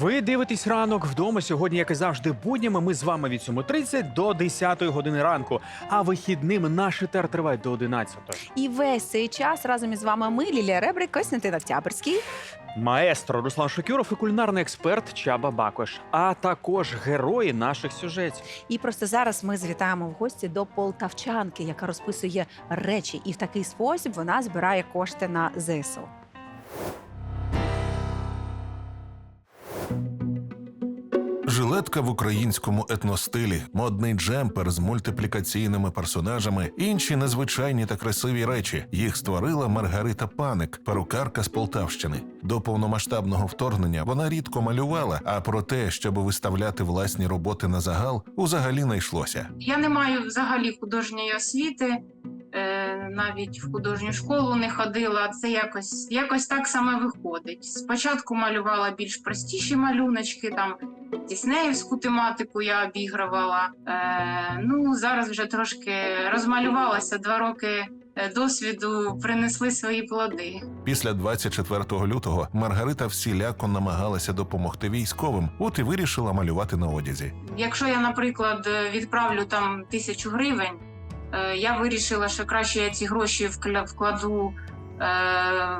Ви дивитесь ранок вдома. Сьогодні, як і завжди, буднями. Ми з вами від 7.30 до 10 години ранку. А вихідним наш етер триває до 11. І весь цей час разом із вами ми, Лілія Ребрик, Костянтин Октябрьський. Маестро Руслан Шокюров і кулінарний експерт Чаба Бакош, а також герої наших сюжетів. І просто зараз ми завітаємо в гості до полтавчанки, яка розписує речі, і в такий спосіб вона збирає кошти на ЗСУ. Жилетка в українському етностилі, модний джемпер з мультиплікаційними персонажами, інші незвичайні та красиві речі. Їх створила Маргарита Паник, перукарка з Полтавщини. До повномасштабного вторгнення вона рідко малювала, а про те, щоб виставляти власні роботи на загал, узагалі не йшлося. Я не маю взагалі художньої освіти, е, навіть в художню школу не ходила. Це якось, якось так саме виходить. Спочатку малювала більш простіші малюночки, там діснеївську тематику я обігрувала. Е, ну, зараз вже трошки розмалювалася два роки. е, Досвіду принесли свої плоди. Після 24 лютого Маргарита всіляко намагалася допомогти військовим, от і вирішила малювати на одязі. Якщо я, наприклад, відправлю там тисячу гривень, е, я вирішила, що краще я ці гроші вкладу е,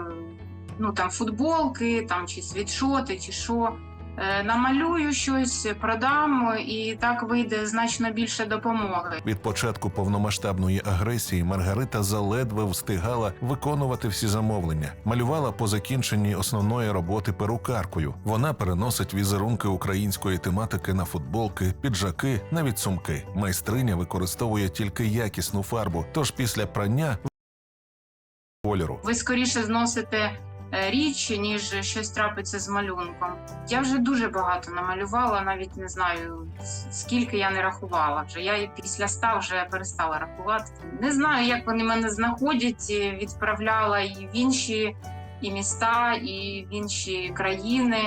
ну, там, футболки, там, чи світшоти, чи що. Е, Намалюю щось, продам, і так вийде значно більше допомоги. Від початку повномасштабної агресії Маргарита заледве встигала виконувати всі замовлення, малювала по закінченні основної роботи перукаркою. Вона переносить візерунки української тематики на футболки, піджаки, навіть сумки. Майстриня використовує тільки якісну фарбу. Тож після прання кольору Ви скоріше зносите річ, ніж щось трапиться з малюнком. Я вже дуже багато намалювала, навіть не знаю скільки я не рахувала вже. Я і після ста вже перестала рахувати. Не знаю, як вони мене знаходять. е, Відправляла і в інші і міста, і в інші країни.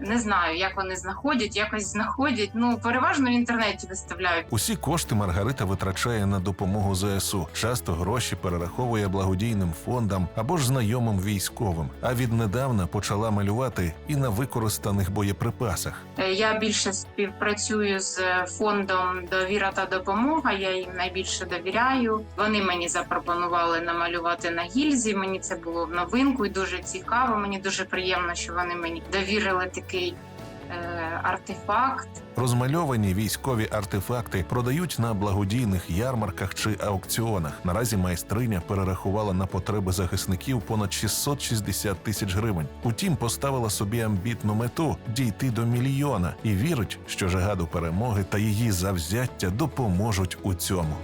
Не знаю, як вони знаходять, якось знаходять. Ну переважно в інтернеті виставляють. Усі кошти Маргарита витрачає на допомогу ЗСУ. Часто гроші перераховує благодійним фондам або ж знайомим військовим. А віднедавна почала малювати і на використаних боєприпасах. Е, Я більше співпрацюю з фондом Довіра та допомога. Я їм найбільше довіряю. Вони мені запропонували намалювати на гільзі. Мені це було в новинку і дуже цікаво. Мені дуже приємно, що вони мені довірили такий е, артефакт. Розмальовані військові артефакти продають на благодійних ярмарках чи аукціонах. Наразі майстриня перерахувала на потреби захисників понад 660 тисяч гривень. Утім, поставила собі амбітну мету дійти до мільйона і вірить, що жага до перемоги та її завзяття допоможуть у цьому.